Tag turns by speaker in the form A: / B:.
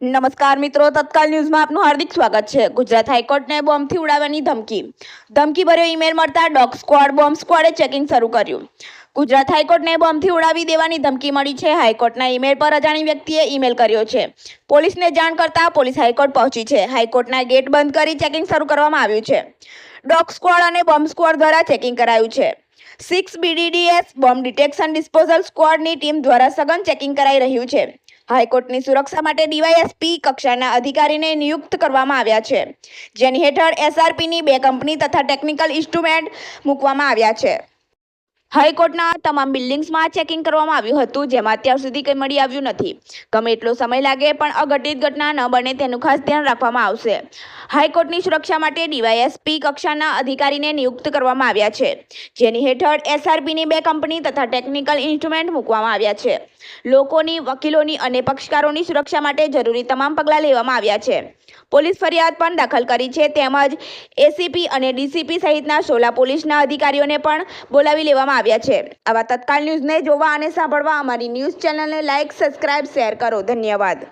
A: નમસ્કાર મિત્રો, તત્કાલ ન્યૂઝમાં આપનું હાર્દિક સ્વાગત છે. ગુજરાત હાઈકોર્ટને બોમ્બથી ઉડાવવાની ધમકી. ધમકી ભર્યો ઈમેલ મળતા ડોગ સ્ક્વોડ બોમ્બ સ્ક્વોડે ચેકિંગ શરૂ કર્યું. ગુજરાત હાઈકોર્ટને બોમ્બથી ઉડાવી દેવાની ધમકી મળી છે. હાઈકોર્ટના ઈમેલ પર અજાણી વ્યક્તિએ ઈમેલ કર્યો છે. પોલીસને જાણ કરતા પોલીસ હાઈકોર્ટ પહોંચી છે. હાઈકોર્ટના ગેટ બંધ કરી ચેકિંગ શરૂ કરવામાં આવ્યું છે. ડોગ સ્ક્વોડ અને બોમ્બ સ્ક્વોડ દ્વારા ચેકિંગ કરાયું છે. Six B D D S bomb detection disposal સ્ક્વોડની team દ્વારા સઘન ચેકિંગ કરાઈ રહ્યું છે. હાઈકોર્ટની સુરક્ષા માટે ડીવાયએસપી કક્ષાના અધિકારીને નિયુક્ત કરવામાં આવ્યા છે, જેની હેઠળ એસઆરપીની બે કંપની તથા ટેકનિકલ ઇન્સ્ટ્રુમેન્ટ મૂકવામાં આવ્યા છે. હાઈકોર્ટના તમામ બિલ્ડિંગ્સમાં ચેકિંગ કરવામાં આવ્યું હતું, જેમાં અત્યાર સુધી કંઈ મળી આવ્યું નથી. ગમે એટલો સમય લાગે, પણ અઘટિત ઘટના ન બને તેનું ખાસ ધ્યાન રાખવામાં આવશે. હાઈકોર્ટની સુરક્ષા માટે ડીવાયએસપી કક્ષાના અધિકારીને નિયુક્ત કરવામાં આવ્યા છે. જેની હેઠળ એસઆરપીની બે કંપની તથા ટેકનિકલ ઇન્સ્ટ્રુમેન્ટ મૂકવામાં આવ્યા છે. લોકોની, વકીલોની અને પક્ષકારોની સુરક્ષા માટે જરૂરી તમામ પગલાં લેવામાં આવ્યા છે. પોલીસ ફરિયાદ પણ દાખલ કરી છે. તેમજ એસીપી અને ડીસીપી સહિતના સોલા પોલીસના અધિકારીઓને પણ બોલાવી લેવામાં આવ્યા છે. આવા તત્કાલ ન્યૂઝને જોવા અને સાંભળવા અમારી ન્યૂઝ ચેનલને લાઇક સબસ્ક્રાઇબ, શેર કરો. ધન્યવાદ.